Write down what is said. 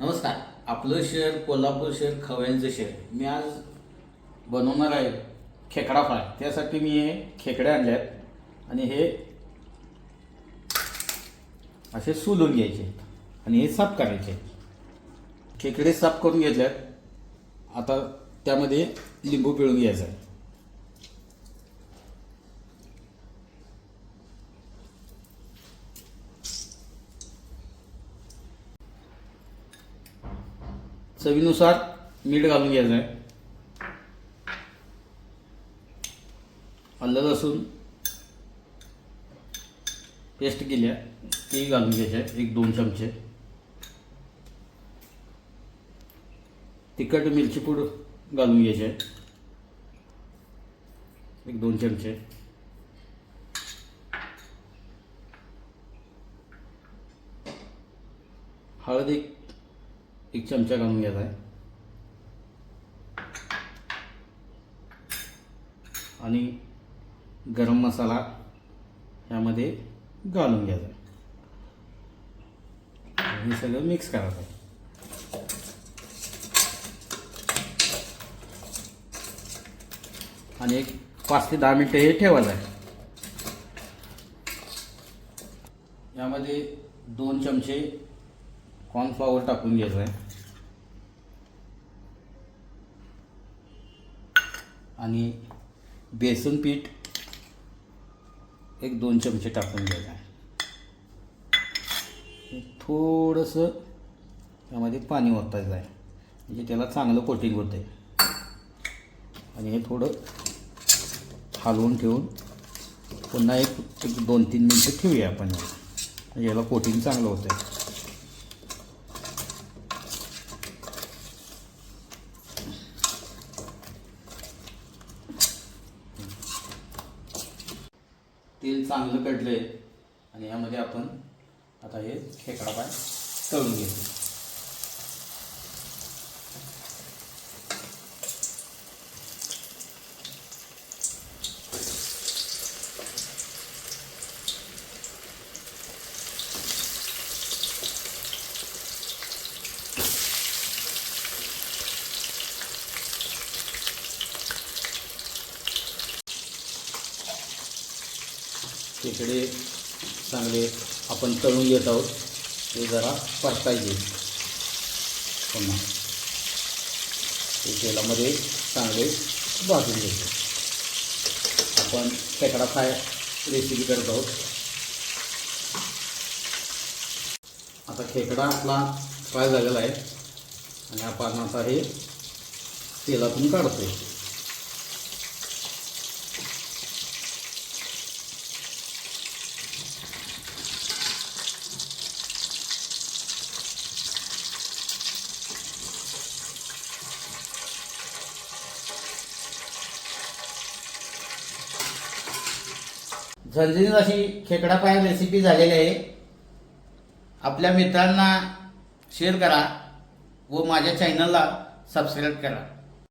नमस्कार. आपलं शहर कोल्हापूर शहर खवयांचं शहर. मी आज बनवणार आहे खेकडा फ्राय. त्यासाठी मी हे खेकडे आहेत आणि हे असे सोलून घ्यायचे आणि हे साफ करायचे खेकडे साफ करून घेतल्यात आता त्यामध्ये लिंबू पिळून घ्यायचा आहे. चवीनुसार मीठ घालून घ्यायचं आहे. आलं लसूण पेस्ट केली आहे. ती घालून घ्यायचे आहे एक दोन चमचे. तिखट मिरची पूड घालून घ्यायचे आहे. एक दोन चमचे. हळद एक एक चमचा घालून घ्यायचा आहे. आणि गरम मसाला ह्यामध्ये घालून घ्यायचा हे सगळं मिक्स करायचं आहे आणि एक पाच ते दहा मिनटं हे ठेवायचं आहे. यामध्ये दोन चमचे कॉर्नफ्लॉवर टाकून घ्यायचं आहे आणि बेसन पीठ एक दोन चमचे टाकून घ्यायचं. आहे थोडंसं त्यामध्ये पाणी ओतायचं आहे म्हणजे त्याला चांगलं कोटिंग होतं आहे आणि हे थोडं हलवून ठेवून पुन्हा एक एक दोन तीन मिनटं ठेवूया आपण. याला. याला कोटिंग चांगलं होतं तेल चांगलं कढलं आहे आणि यामध्ये आपण आता हे खेकडा पाय तळून घेतो खेकडे चांगले आपण तळून घेत आहोत. ते जरा परतायचे पुन्हा ते तेलामध्ये चांगले भाजून घ्यायचे आपण खेकडा फ्राय रेसिपी करत आहोत. आता खेकडा आपला फ्राय झालेला आहे. आणि आपण आता हे तेलातून काढतो आहे झणझणीत अशी खेकडा पाय रेसिपी झालेली आहे. आपल्या मित्रांना शेअर करा व माझ्या चॅनलला सबस्क्राईब करा.